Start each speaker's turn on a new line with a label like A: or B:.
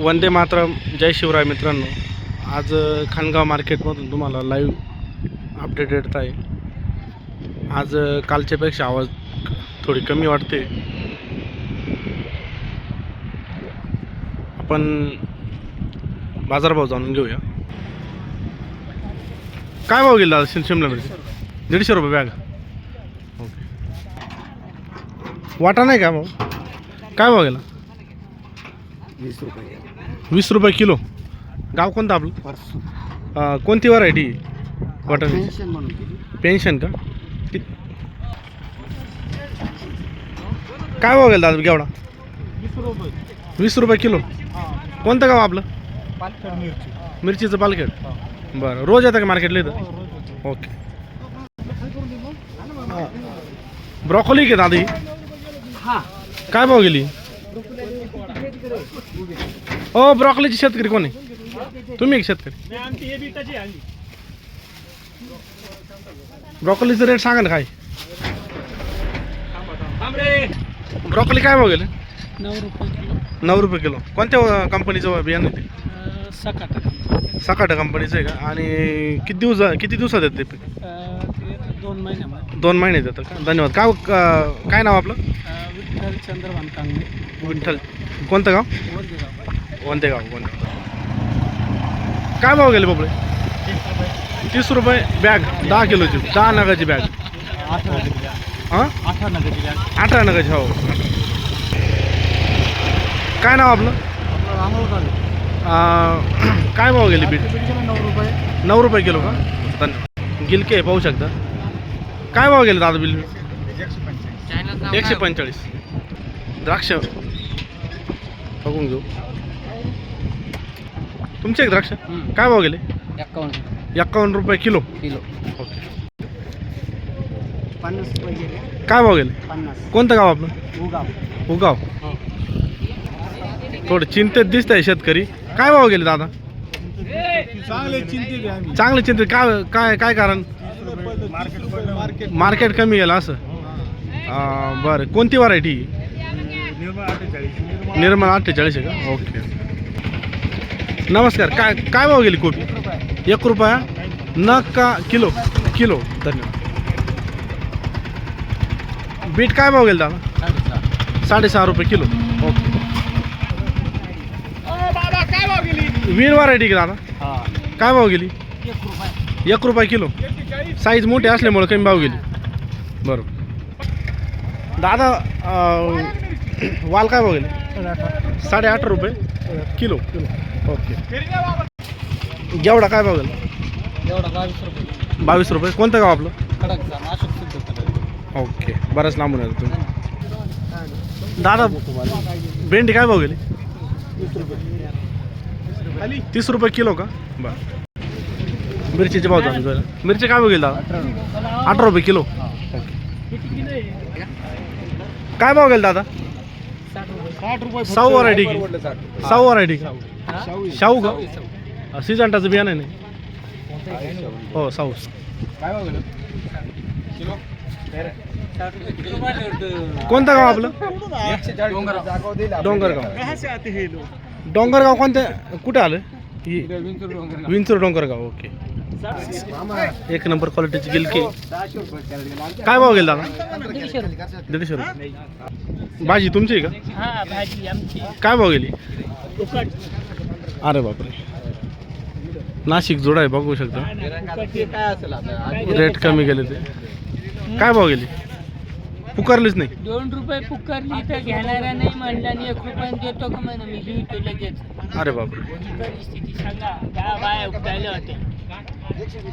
A: वंदे मातरम जय शिवराय मित्रांनो. आज खानगाव मार्केटमधून तुम्हाला लाईव्ह अपडेट देत आहे. आज कालच्यापेक्षा आवाज थोडी कमी वाटते. आपण बाजारभाव जाणून घेऊया. काय भाव गेला शिम शिमला मिरची दीडशे रुपये बॅग. ओके. वाटा नाही का भाऊ? काय भाव गेला?
B: वीस रुपये.
A: वीस रुपये किलो. गाव कोणतं आपलं?
B: परसू.
A: अं, कोणती व्हरायटी वाटाणे
B: पेन्शन म्हणून केली.
A: पेन्शन का? काय भाव गेला दादा घेवडा
B: वीस रुपये.
A: वीस रुपये किलो. कोणतं गाव आपलं?
B: पालखड मिरची.
A: मिरचीचं पालखेड. बरं. रोज येतं का मार्केटला इथं? ओके. ब्रॉकोली का दादा ही?
B: हा.
A: काय भाव गेली? ओ ब्रॉकलीचे शेतकरी कोण आहे? तुम्ही एक शेतकरी. ब्रॉकलीचं रेट सांगा ना काय. ब्रॉकली काय भाव गेले
B: नऊ रुपये किलो.
A: नऊ रुपये किलो. कोणत्या कंपनीचं बियाणं आहे ते?
B: सकाट.
A: सकाट कंपनीचं आहे का? आणि किती दिवस किती दिवसात येते ते पीक?
B: दोन महिन्यामध्ये.
A: दोन महिने येतात का? धन्यवाद. काय का- काय नाव आपलं?
B: विठ्ठल चंद्रभान कांगणे.
A: विठ्ठल. कोणतं गाव? कोणते गाव कोणते काय भाव गेले बापडे तीस रुपये बॅग दहा किलोची दहा नगाची बॅग हां?
B: अठरा नगरची
A: अठरा नगाची हो. काय नाव आपलं? काय भाव गेली बीट
B: नऊ रुपये
A: नऊ रुपये किलो का? धन्यवाद. गिलके आहे, पाहू शकता. काय भाव गेले दादा बिल? एकशे पंचेचाळीस. द्राक्ष. बघून घेऊ. तुमचे एक द्राक्ष? काय भाव गेले?
B: एकावन्न.
A: एक्कावन्न रुपये किलो.
B: किलो.
A: ओके.
B: पन्नास रुपये गेले.
A: काय भाव गेले?
B: पन्नास.
A: कोणतं गाव आपलं?
B: उगाव.
A: उगाव. थोडं चिंतेत दिसत आहे शेतकरी. काय भाव गेले दादा?
B: चांगले चिंते आम्ही.
A: चांगले चिंतेत काय काय काय कारण?
B: मार्केट
A: मार्केट कमी गेलं असं. अं, बरं. कोणती व्हरायटी निर्मल अठ्ठेचाळीस आहे का? ओके. नमस्कार. काय काय भाव गेली कोबी एक रुपया? न का किलो किलो. धन्यवाद. बीट काय भाव गेला दादा साडेसहा रुपये किलो. ओके. वीर व्हरायटी का दादा? काय भाव गेली?
B: एक रुपये
A: किलो. साईज मोठी असल्यामुळे कमी भाव गेली. बरोबर. दादा वाल काय भाव गेले? साडे अठरा रुपये किलो. Kilo okay. जेवढा काय भाव
B: एवढा बावीस रुपये.
A: बावीस रुपये. कोणतं गाव आपलं? ओके. बरंच लांबून येतो तुम्ही. दादा भेंडी काय भाव गेली? तीस रुपये किलो का? बरं. मिरचीचे भाव घेऊया. मिरची काय भाव गेली दादा? अठरा रुपये किलो. काय भाव गेला दादा?
B: साठ रुपये
A: साऊ. व्हरायटी की? साऊ व्हरायटी का शाहू का सिजंटाचं बियाणं आहे नाही हो साऊ. कोणतं गाव आपलं? डोंगरगाव. डोंगरगाव. कोणत्या कुठे आलं? ही विंचूर डोंगरगाव. ओके. एक नंबर क्वालिटीची गिलकी. काय भाव गेला? दादा दीडशे रुपये. भाजी तुमची आहे का?
B: हा भाजी आमची.
A: काय भाव गेली? अरे बापरे. नाशिक जोडा आहे बघू शकता.
B: काय असेल आता
A: रेट कमी गेले ते. काय भाव गेली? पुकारलीच नाही.
C: दोन रुपये पुकारली तर घेणारा नाही म्हणला आणि एक रुपयाने देतो का म्हणा मी लिहितो लगेच.
A: अरे बापरे.
C: परिस्थिती सांगा. दहा बाया उठायला होत्या.